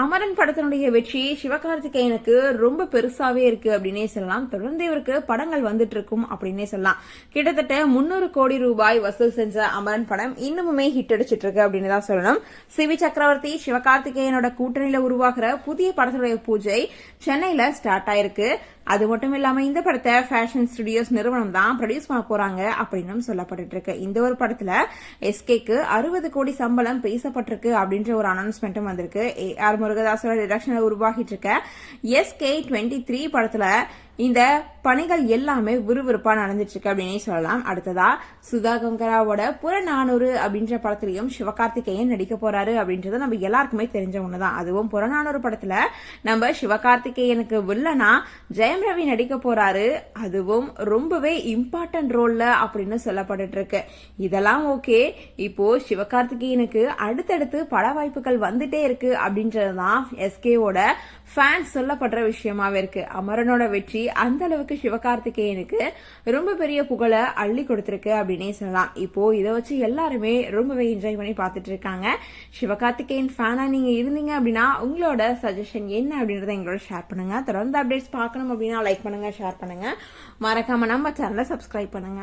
அமரன் படத்தினுடைய வெற்றி சிவகார்த்திகேயனுக்கு ரொம்ப பெருசாவே இருக்கு அப்படின்னே சொல்லலாம். தொடர்ந்து இவருக்கு படங்கள் வந்துட்டு இருக்கும் அப்படின்னே சொல்லலாம். கிட்டத்தட்ட முன்னூறு கோடி ரூபாய் வசூல் செஞ்ச அமரன் படம் இன்னுமுமே ஹிட் அடிச்சிட்டு இருக்கு அப்படின்னு தான் சொல்லணும். சிவி சக்கரவர்த்தி சிவகார்த்திகேயனோட கூட்டணியில உருவாகிற புதிய படத்தினுடைய பூஜை சென்னையில ஸ்டார்ட் ஆயிருக்கு. அது மட்டும் இல்லாமல் இந்த படத்தை ஃபேஷன் ஸ்டுடியோஸ் நிறுவனம் தான் ப்ரொடியூஸ் பண்ண போறாங்க அப்படின்னு சொல்லப்பட்டு இருக்கு இந்த ஒரு படத்துல எஸ்கேக்கு அறுபது கோடி சம்பளம் பேசப்பட்டிருக்கு அப்படின்ற ஒரு அனௌன்ஸ்மெண்ட்டும் வந்திருக்கு. ஏ ஆர் முருகதாசோட டிரெக்ஷன்ல உருவாகிட்டு இருக்க எஸ்கே டுவெண்ட்டி த்ரீ படத்துல இந்த பணிகள் எல்லாமே விறுவிறுப்பா நடந்துட்டு இருக்கு அப்படின்னே சொல்லலாம். அடுத்ததா சுதா கங்கராவோட புறநானூறு அப்படின்ற படத்திலையும் சிவகார்த்திகேயன் நடிக்க போறாரு அப்படின்றது நம்ம எல்லாருக்குமே தெரிஞ்ச ஒண்ணுதான். அதுவும் புறநானூறு படத்துல நம்ம சிவகார்த்திகேயனுக்கு வில்லனா ஜெயம் ரவி நடிக்க போறாரு. அதுவும் ரொம்பவே இம்பார்ட்டன்ட் ரோல்ல அப்படின்னு சொல்லப்பட்டு இருக்கு இதெல்லாம் ஓகே. இப்போ சிவகார்த்திகேயனுக்கு அடுத்தடுத்து பட வாய்ப்புகள் வந்துட்டே இருக்கு அப்படின்றதுதான் எஸ்கேவோட ஃபேன்ஸ் சொல்லப்படுற விஷயமாவே இருக்கு. அமரனோட வெற்றி அந்த அளவுக்கு சிவகார்த்திகேயனுக்கு ரொம்ப பெரிய புகழை அள்ளி கொடுத்துருக்கு அப்படின்னே சொல்லலாம். இப்போ இதை வச்சு எல்லாருமே ரொம்பவே என்ஜாய் பண்ணி பார்த்துட்டு இருக்காங்க. சிவகார்த்திகேயன் ஃபேனா நீங்க இருந்தீங்க அப்படின்னா உங்களோட சஜஷன் என்ன அப்படின்றத எங்களோட ஷேர் பண்ணுங்க. தொடர்ந்து அப்டேட்ஸ் பார்க்கணும் அப்படின்னா லைக் பண்ணுங்க ஷேர் பண்ணுங்க. மறக்காம நம்ம சேனலை சப்ஸ்கிரைப் பண்ணுங்க.